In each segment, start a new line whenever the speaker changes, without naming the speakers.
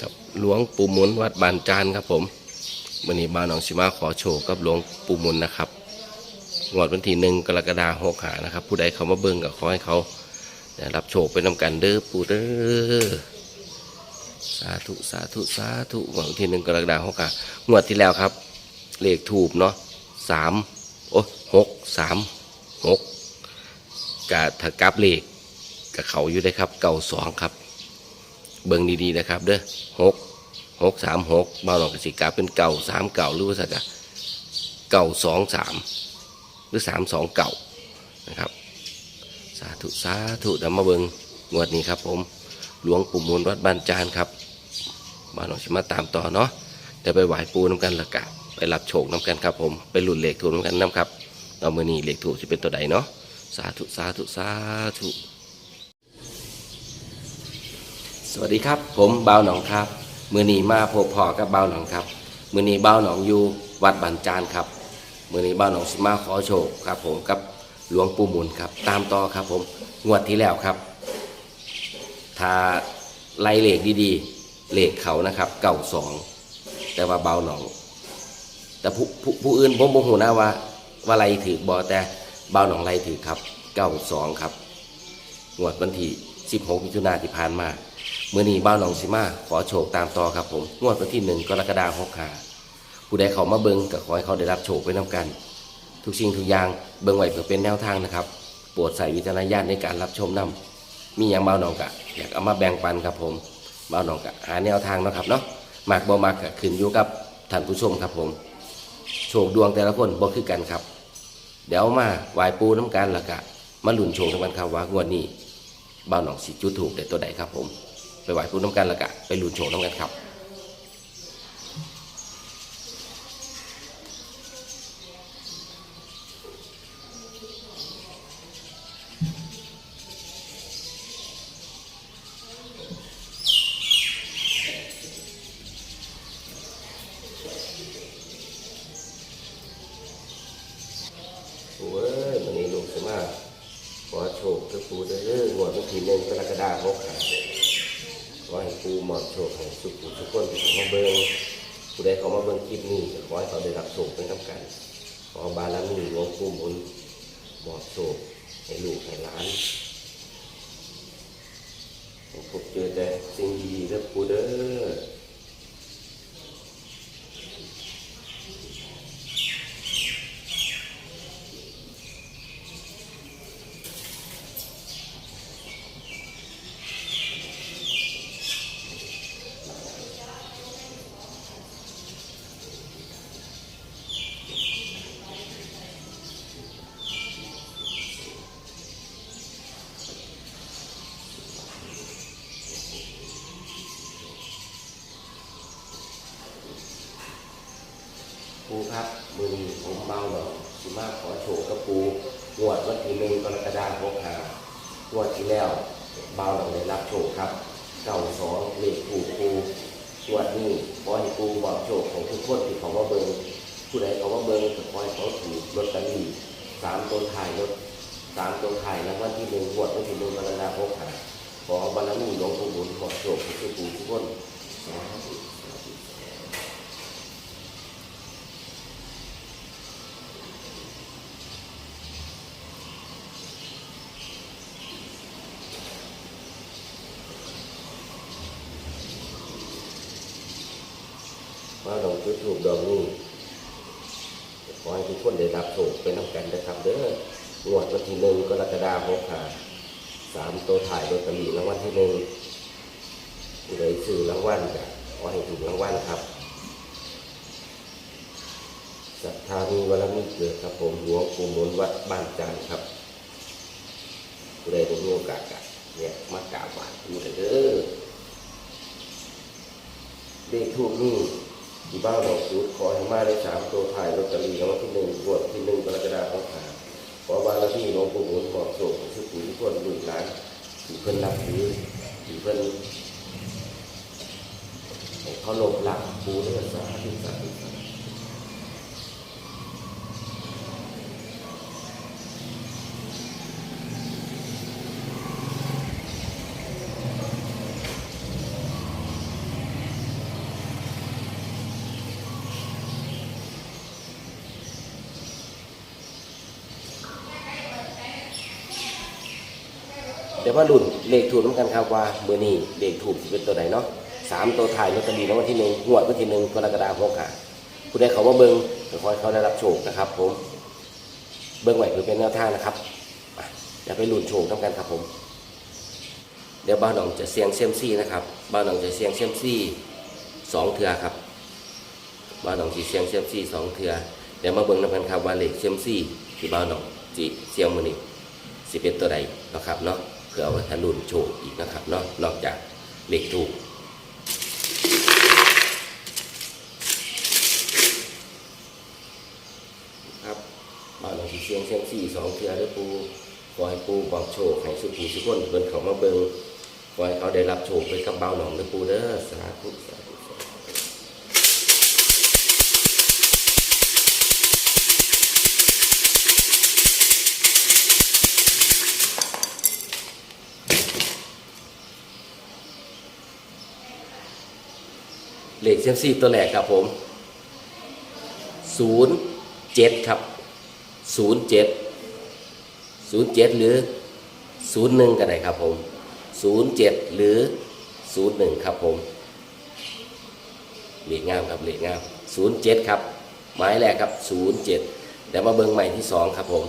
กับหลวงปู่มุนวัดบานจานครับผมวันนี้บ้านหนองชิมาขอโชว์กับหลวงปู่มุนนะครับงวดวันที่หนึ่งกรกฎาคมหกหานะครับ ผู้ใดเขามาเบิ่งก็ขอให้เขาได้รับโชคไปนำกันเด้อปู่เด้อสาธุสาธุสาธุงวดวันที่หนึ่งกรกฎาคมหกหางวดที่แล้วครับ เลขถูกเนาะสามโอ้หกสามหกกะถ้ากลับเลขกับเขาอยู่ได้ครับเก่าสองครับ เบิ่งดีๆนะครับ เด้อหกหกสามหกบ้านหนองกสิกาเป็นเก่าสามเก่าหรือว่าสักอะเก่าสองสามหรือสามสองเก่านะครับ สาธุสาธุเดี๋ยวมาเบิ่งงวดนี้ครับผมหลวงปู่มูลวัดบ้านจานครับบ้านหนองชิมาตามต่อเนาะเดี๋ยวไปไหว้ปูน้ำกันละกะไปรับโชคน้ำกันครับผมไปหลุดเหล็กถูกน้ำกันน้ำครับเรามือนี้เหล็กถูกจะเป็นตัวใดเนาะสาธุสาธุสาธุ สวัสดีครับ ผมบ่าวหนองครับ มือนีมาพบพอกับบ่าวหนองครับ มือนีบ่าวหนองอยู่วัดบันจานครับ มือนีบ่าวหนองสิมาขอโชคครับ ผมกับหลวงปู่มุนครับ ตามต่อครับ ผมงวดที่แล้วครับถ้าไล่เลขดีๆเลขเขานะครับเก่าสองแต่ว่าเบาหนอง แต่ผู้ผู้ผู้อื่นผมบ่ฮู้นะว่า ว่าไล่ถือบอแต่เบาหนองไล่ถือครับเก้าสองครับงวดวันที่16มิถุนาที่ผ่านมา มื่อนี้บ้านหนองสิมาขอโชคตามต่อครับผมงวดวันที่หนึ่งกรกฎาคมหาผู้ใดเขามาเบิงก็ขอให้เขาได้รับโชคไปน้ากัน ทุกสิ่งทุกอย่างเบิงไว้เพื่อเป็นแนวทางนะครับโปรดใส่วิจารณญาณในการรับชมนํมีอย่างบ้าวหนองกะ อยากเอามาแบ่งปันครับผมบ้าวหนองกะหาแนวทางนะครับเนาะมากบ่มากก็ขึ้นอยู่กับท่านผู้ชมครับผม โชคดวงแต่ละคนบ่คือกันครับ เดี๋ยวมาไหวายปูน้ำกันละกะมาหลุ่นโชคทั้งกันครับว่างวดนี้บ้าวหนองสิจุดถูกเด็ดตัวใดครับผม ไปไหวพูดน้ำกันและกะไปลุนโชว์น้ำกันครับโอ้ยวันนี้ลูกสมาขอโชคกับปูเด้องวดวันที่หนึ่งกรกฎาคมหา ขอให้ปูหมอบโชคให้สุขทุกคนที่เขามาเบิ้งผู้ใดเขามาเบิ้งคลิปนี้ก็ขอให้เขาได้รับโชคเป็นกำกัน ขอบารมีหลวงปู่หมุนหมอบโชคให้ลูกให้หลานผมพบเจอแต่สิ่งดีๆเด้อปูเด้อ รูครับมือนี้ผมเมาหนองสิมาขอโชว์กับปูงวดวันที่หนึ่งกรกฎาคมหางวดที่แล้วเบาหนองได้รับโชคครับเก้าสองเลขปูปูงวดนี้ขอให้ปูบอกโชคของทุกคนที่เขาว่าเบิงผู้ใดเขาว่าเบิงก็ขอให้เขาถูกลอตเตอรี่สามต้นถ่ายรถสามต้นถ่ายแล้ววันที่หนึ่งงวดวันที่หนึ่งกรกฎาคมหาขอบารมีหลวงปู่บุญขอโชคของทุกผู้ทุกคนสาธุ มาลงจุดถูกดอกนี้ขอให้ทุกคนได้รับโชคเป็นน้ำกันนะครับเด้องวดวันที่หนึ่งกรกฎาคมค่ะสามตัวถ่ายลอตเตอรี่รางวัลที่หนึ่งผู้ใดซื้อรางวัลก็ขอให้ถูกรางวัลครับศรัทธามีวรมีเกิดครับผมหลวงปู่มนวัดบ้านจานครับผู้ใดได้มีโอกาสก็เนี่ยมากราบไหว้ผู้ใดเด้อเลขทูกนี่ ที่บ้านดองสูตรขอให้มาได้สามตัวถ่ายลอตเตอรี่รางวัลที่หนึ่งงวดที่หนึ่งกรกฎาคมหาขอบารมีหลวงปู่หมุนบอกโศกทุกผู้ทุกคนลูกหลานที่เพิ่นรับถือที่เพิ่นเขาหลบหลักปูเรื่องสาธุสาธุ สาธุดี๋ยวมาลุ้นเลขถูกน้ำกันครับว่าเบอร์นี้เลขถูกเป็นตัวไหนเนาะสามตัวถ่ายลอตเตอรี่รางวัลที่หนึ่งงวดวันที่หนึ่งกรกฎาคมหกผู้ใดเขาว่าเบิ้งก็ขอให้เขาได้รับโชคนะครับ ผม เบิ้งไว้คือเป็นแนวทางนะครับอะอย่าไปลุ้นโชคน้ำกันครับผม เดี๋ยวบ้านหนองจะเสียงเซยมซี่นะครับบ้านหนองจะเสียงเซยมซี่สองเทือครับบ้านหนองจีเสียงเซยมซี่สองเทือเดี๋ยวมาเบิ่งน้ำกันครับว่าเลขเซยมซี่ที่บ้านหนองจีเสียงมือนี้สิเป็นตัวใดนะครับเนาะ พื่อเอาไว้ทะลุนโชว์อีกนะครับเนาะนอกจากเลขถูกครับบ้านหนองจีเชียงเชียงสี่สองเทือเด้วยปูขอให้ปูบอกโชคให้สุขีสุขคนเพิ่นเขามาเบิ่งขอให้เขาได้รับโชคไปกับเบาหนองด้วยปูเด้อสาธุสาธุ เลขเซมซี่ตัวแรกครับผมศูนย์เจ็ดครับศูนย์เจ็ดศูนย์เจ็ดหรือศูนย์หนึ่งก็ได้ครับผม07หรือ01ครับผมเลขงามครับเลขงาม07ครับ หมายแรกครับ07เดี๋ยวมาเบิ่งใหม่ที่2ครับผม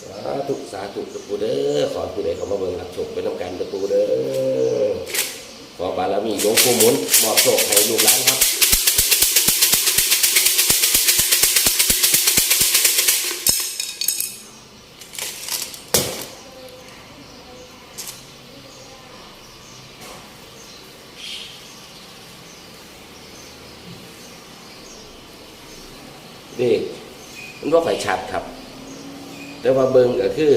สา ธุสาธุตะปูเด้อขอผู้ใดเขามาเบิ่งรับชคไปน้ำกันตะปูเด้อขอบารมีหลวงปู่หมุนมอบโชคให้ลูกหลานครับนี่มันว่าไฟชัดครับ แต่ว่าเบิงก็คือ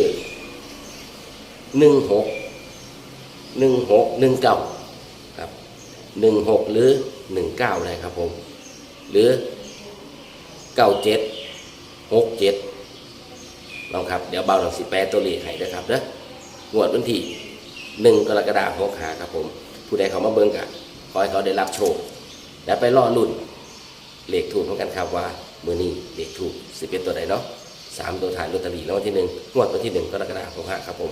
หนึ่งหกหนึ่งหกหนึ่งเก้าครับหนึ่งหกหรือหนึ่งเก้าเลยครับผม หรือเก้าเจ็ดหกเจ็ดลองครับเดี๋ยวเบาหลังสิแปดตัวเลขให้นะครับเด้องวดวันที่หนึ่งกรกฎาคมหกหาครับผม ผู้ใดเขามาเบิ่งกันขอให้เขาได้รับโชคแล้วไปรอรุ่นเลขถูกเหมือนกันครับว่ามือนี้เลขถูกสิเป็นตัวใดเนาะ สามตัวถ่ายลอตเตอรี่รางวัลที่หนึ่งงวดวันที่หนึ่งกรกฎาคมห้าครับผม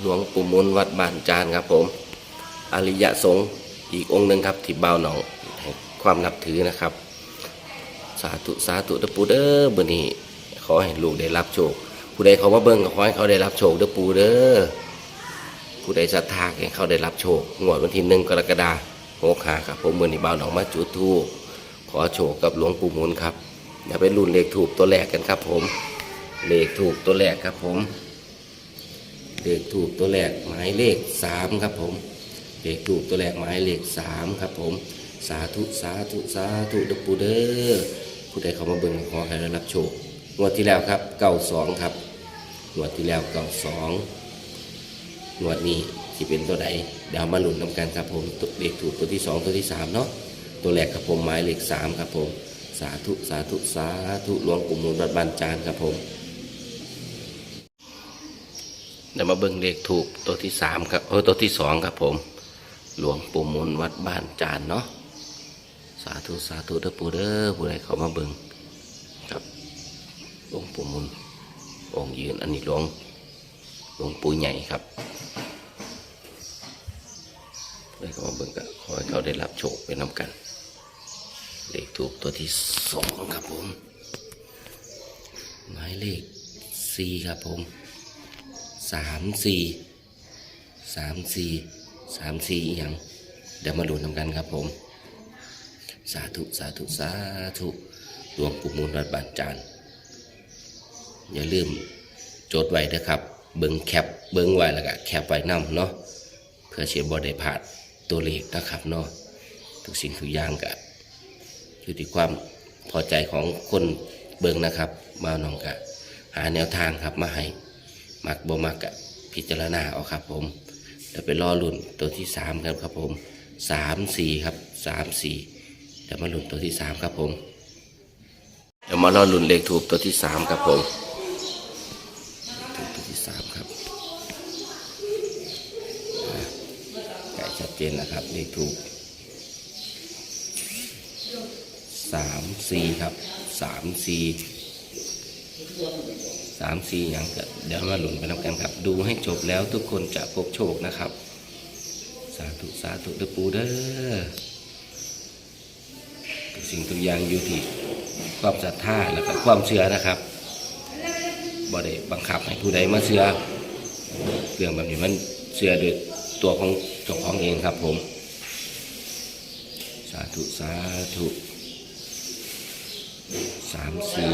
หลวงปู่มนวัดบ้านจานครับผม อริยะสงฆ์อีกองค์หนึ่งครับที่เบาหนองแห่งความนับถือนะครับ สาธุสาธุเด้อปูเด้อมือนี้ขอให้ลูกได้รับโชค ผู้ใดเขามาเบิ่งก็ขอให้เขาได้รับโชคเด้อปูเด้อผู้ใดศรัทธาให้เขาได้รับโชคงวดวันที่หนึ่งกรกฎาคมหกหาครับผมมือนี้บ่าหนองมาจุดทูป ขอโชคกับหลวงปู่หมุนครับอย่าไปรุ่นเลขถูกตัวแรกกันครับผม เลขถูกตัวแรกครับผม เลขถูกตัวแรกหมายเลขสามครับผม เลขถูกตัวแรกหมายเลขสามครับผม สาธุสาธุสาธุดอปูเดอร์ผู้ใดเขามาเบิ่งขอให้ได้รับโชคงวดที่แล้วครับเก้าสองครับงวดที่แล้วเก้าสองงวดนี้ที่เป็นตัวใดเดี๋ยวมาลุ้นนำกันครับผมตัวเลขถูกตัวที่สองตัวที่สามเนาะ ตัวแรกครับผมหมายเลขสามครับผม สาธุสาธุสาธุหลวงปู่มูลวัดบ้านจานครับผมเดี๋ยวมาเบิ่งเลขถูกตัวที่สามครับเออตัวที่สองครับผม หลวงปู่มูลวัดบ้านจานเนาะสาธุสาธุเด้อปู่เด้อผู้ใดเขามาเบิ่งครับหลวงปู่มูลองยืนอันนี้หลวงหลวงปู่ใหญ่ครับเลยเขามาเบิ่งกันขอให้เขาได้รับโชคไปนำกัน เลขถูกตัวที่สองครับผม หมายเลขสี่ครับผมสามสี่สามสี่สามสี่อย่างเดี๋ยวมาดูนำกันครับผม สาธุสาธุสาธุหลวงปู่มูลวัดบานจานอย่าลืมจดไว้นะครับเบิ้งแคปเบิ้งไว้แล้วก็แคปไว้นำเนาะเพื่อเชียร์บอได้ผ่านตัวเลขนะครับเนาะทุกสิ่งทุกอย่างก็ อยู่ที่ความพอใจของคนเบิงนะครับมาน้องกะหาแนวทางครับมาให้มักบ่มักกะพิจารณาเอาครับ ผมเดี๋ยวไปรอลุ่นตัวที่สามกันครับผมสามสี่ครับสามสี่เดี๋ยวมาลุ่นตัวที่สามครับผมเดี๋ยวมารอลุ่นเลขถูกตัวที่สามครับผมถูกตัวที่สามครับไก่ชัดเจนนะครับเลขถูก สามสี่ครับสามสี่สามสี่อย่างเดี๋ยวมาหลุนไปน้ำกันครับ ดูให้จบแล้วทุกคนจะพบโชคนะครับ สาธุสาธุเด้อปูเด้อทุกสิ่งทุกอย่างอยู่ที่ความศรัทธาแล้วก็ความเชื่อนะครับบ่ได้บังคับให้ผู้ใดมาเชื่อเรื่องแบบนี้มันเชื่อโดยตัวของเจ้าของเองครับผม สาธุ สาธุ สามสี่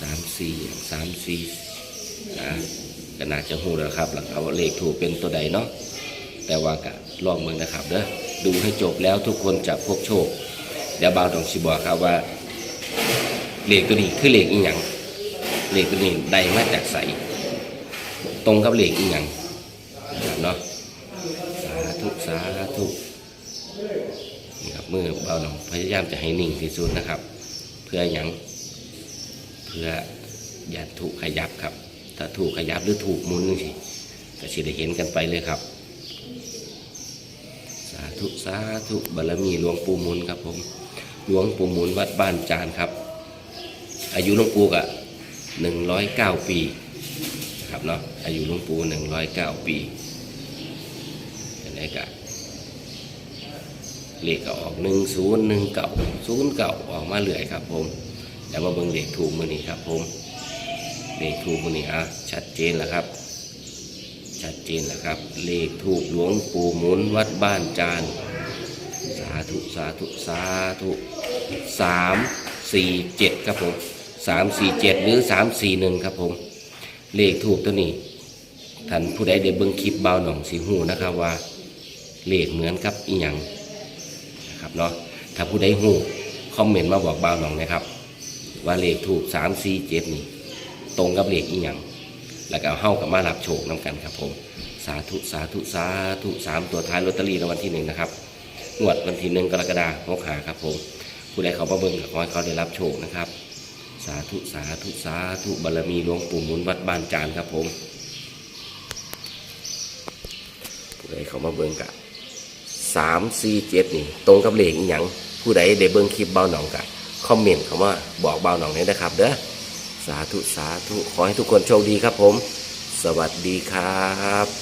สามสี่สามสี่อะก็น่าจะหูแล้วครับหลังเอาเลขถูกเป็นตัวใดเนาะแต่ว่าก็ลองมืองนะครับเด้อดูให้จบแล้วทุกคนจะพบโชค เดี๋ยวบ่าวต้องชิบอกครับว่าเลขตัวนี้คือเลขอีหยังเลขตัวนี้ได้มาจากใสตรงกับเลขอีหยังนะครับเนาะสาธุสาธุ นี่ครับ มือเบาหน่อยพยายามจะให้นิ่งที่สุดนะครับ เพื่อหยังเพื่ออย่าถูกขยับครับ ถ้าถูกขยับหรือถูกมุนนี่สิก็สิได้เห็นกันไปเลยครับ สาธุสาธุบารมีหลวงปู่มุนครับผมหลวงปู่มุนวัดบ้านจานครับ อายุหลวงปู่กะหนึ่งร้อยเก้าปีนะครับเนาะอายุหลวงปู่หนึ่งร้อยเก้าปีอันนี้กะ เลขก็ออกหนึ่งศูนย์หนึ่งเก่าศูนย์เก่าออกมาเรื่อยครับผมเดี๋ยวมาเบิ่งเลขถูกมือนี้ครับผมเลขถูกมือนี้อะชัดเจนแล้วครับ ชัดเจนแล้วครับ เลขถูกหลวงปู่หมุนวัดบ้านจานสาธุสาธุสาธุสามสี่เจ็ดครับผมสามสี่เจ็ดหรือสามสี่หนึ่งครับผม เลขถูกตัวนี้ท่านผู้ใดได้เบิ่งคลิปเบาหน่องสีหูนะครับว่า เลขเหมือนกับอีหยัง นะครับเนาะถ้าผู้ใดหูคอมเมนต์มาบอกบ่าวหนองนะครับ ว่าเลขถูกสามสี่เจ็ดนี่ ตรงกับเลขอีหยังแล้วก็เฮ้ากับมารับโชคน้กันครับผมสาธุสาธุสาธุสามตัวท้ายลอตเตอรี่รางวัลที่หนึ่งนะครับงวดวันที่หนึ่งกรกฎาคมหกหาครับผมผู้ใดเขามาเบิงก็ขอให้เขาได้รับโชคนะครับ สาธุสาธุสาธุบารมีหลวงปู่หมุนวัดบ้านจานครับผมผู้ใดเขามาเบิงกะ สามสี่เจ็ดนี่ ตรงกับเลขอีหยังผู้ใดได้เบิ่งคลิปเบาหนองกันคอมเมนต์คำว่าบอกเบาหนองนี้นะครับเด้อสาธุสาธุขอให้ทุกคนโชคดีครับผม สวัสดีครับ